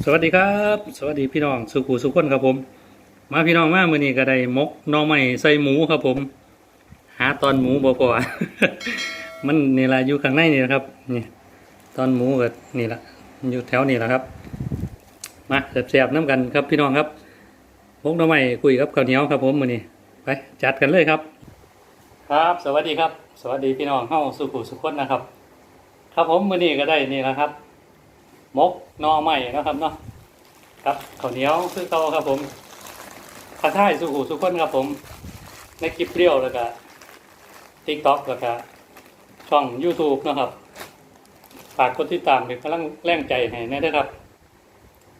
สวัสดีครับ สวัสดีพี่น้องสุขุสุขคนครับผม มาพี่น้องมามื้อนี้ก็ได้มกน่อไม้ใส่หมูครับผม หาตอนหมูบ่พอมันนี่ละอยู่ข้างในนี่นะครับนี่ตอนหมูก็นี่ละอยู่แถวนี่ละครับ มาแซ่บๆน้ำกันครับพี่น้องครับมกน่อไม้คุยกับข้าวเหนียวครับผมมื้อนี้ไปจัดกันเลยครับ ครับสวัสดีครับ สวัสดีพี่น้องเข้าสุขุสุขคนนะครับ ครับผมมื้อนี้ก็ได้นี่ละครับ มกนอใหม่นะครับเนาะครับข้าวเหนียวคือเก่าครับผมข้าท่ายสุขุสุขคนครับผม ในคลิปเรียวแล้วก็ทิกต็อกแล้วก็ช่อง YouTube นะครับฝากกดติดตามเป็นกำลังแรงใจให้แน่ด้วยครับ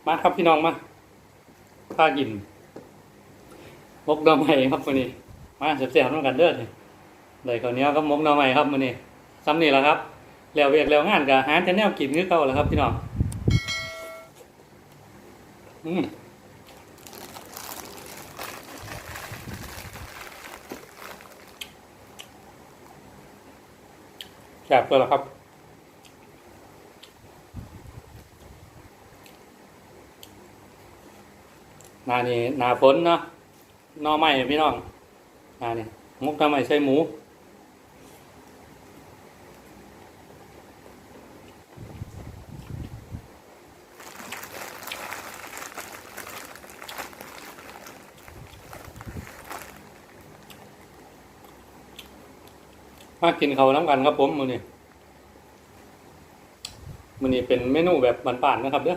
มาครับพี่น้องมาพากินมกนอใหม่ครับวันนี้ มาเสียบๆน้ำกันเด้อเลยข้าวเหนียวกับมกนอใหม่ครับวันนี้ซ้ำนี่แหละครับแล้วเวียกแล้วงานกับหาแต่แนวกินคือเก่าแล้วครับพี่น้อง อืมแซ่บเลยเหรอครับนานี่นาฝนเนาะนอไม้พี่น้องนานี่มุกหนอไมใส่หมู มากินเขาน้ำกันครับผมมือนี้มือนี้เป็นเมนูแบบบานๆนะครับเด้อ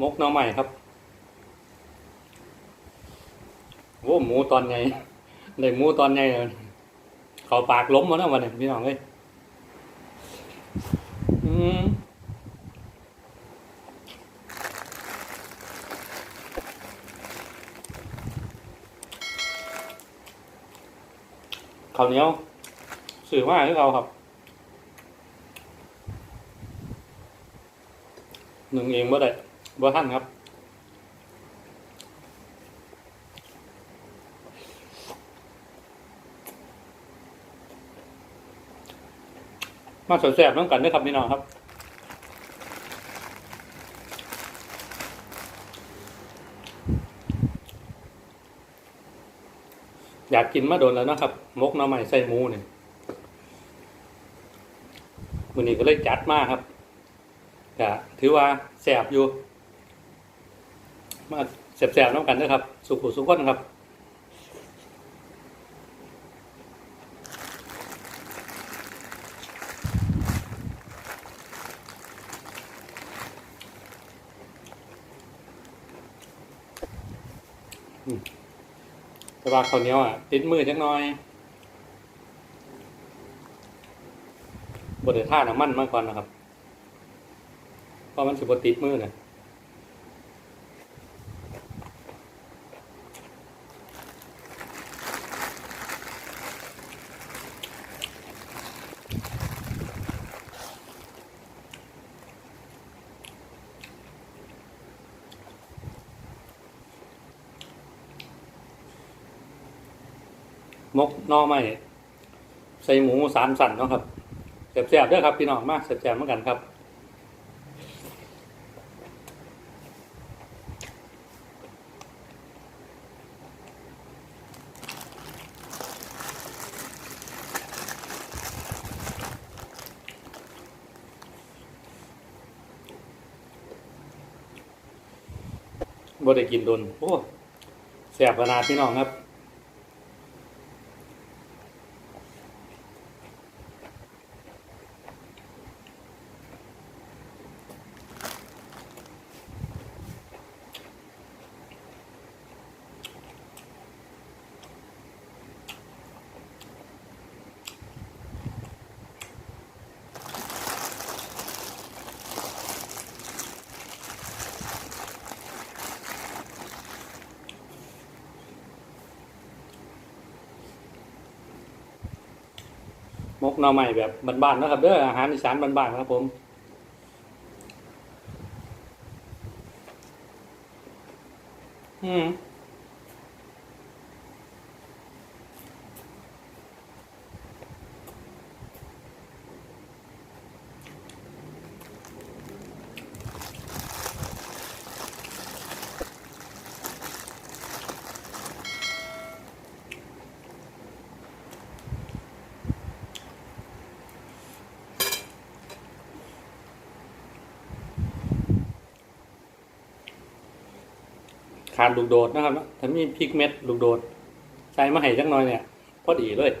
มกน้อใหม่ครับโอ้หมูตอนใหญ่ได้หมูตอนใหญ่เลยเขาปากล้มมาแล้ววันนี้พี่น้องเอ้ยอืมข้าวเหนียว สื่อมากที่เราครับหนึ่งเองบ่ได้บ่ท่านครับมาสวยแสบน้ำกันด้วยครับพี่น้องครับ อยากกินมาโดนแล้วนะครับ มกน้ำใหม่ใส่หมูเนี่ย มือนี้ก็เลยจัดมากครับก็ถือว่าแสบอยู่ มาแสบๆน้ำกันนะครับ สุขุสุขคนครับแต่ว่าข้าวเหนียวอะติดมือจักหน้อย บไดท่าน้ำมันมาก่อนะครับ เพราะมันสิบติดมือเนี่ยมกนอไม่ใส่หมูสามสันเนาะครับ แสบๆด้วยครับพี่น้องมากแสบๆเหมือนกันครับบ่ได้กินโดนโอ้แสบขนาดพี่น้องครับ มกหน่อใหม่แบบบ้านๆนะครับเด้ออาหารอีสานบ้านๆครับผมอืม ขาดลูกโดดนะครับถ้ามีพริกเม็ดลูกโดด ใส่มาให้จักหน่อยเนี่ย พอดีเลย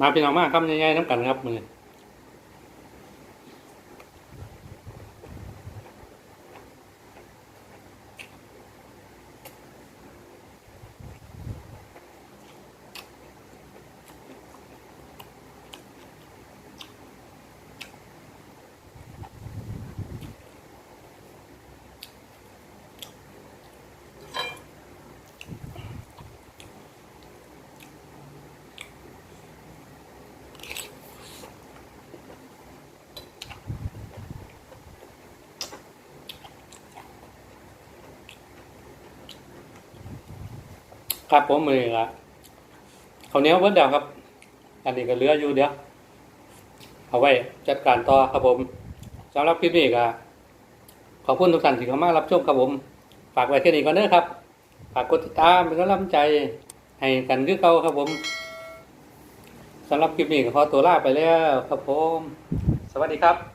มาพี่น้องมากครับใหญ่ๆน้ำกันครับมือ ครับผมมือละเขาเนี้ยวเบิดเดียวครับ อันนี้ก็เหลืออยู่เดียวเอาไว้จัดการต่อครับผมสำหรับคลิปนี้ก็ขอบคุณทุกท่านที่เข้ามารับชมครับผม ฝากไว้แค่นี้ก่อนเด้อครับฝากกดติดตามเป็นกำลังใจให้กันคือเก่าครับผมสำหรับคลิปนี้ก็ขอตัวลาไปแล้วครับผม สวัสดีครับ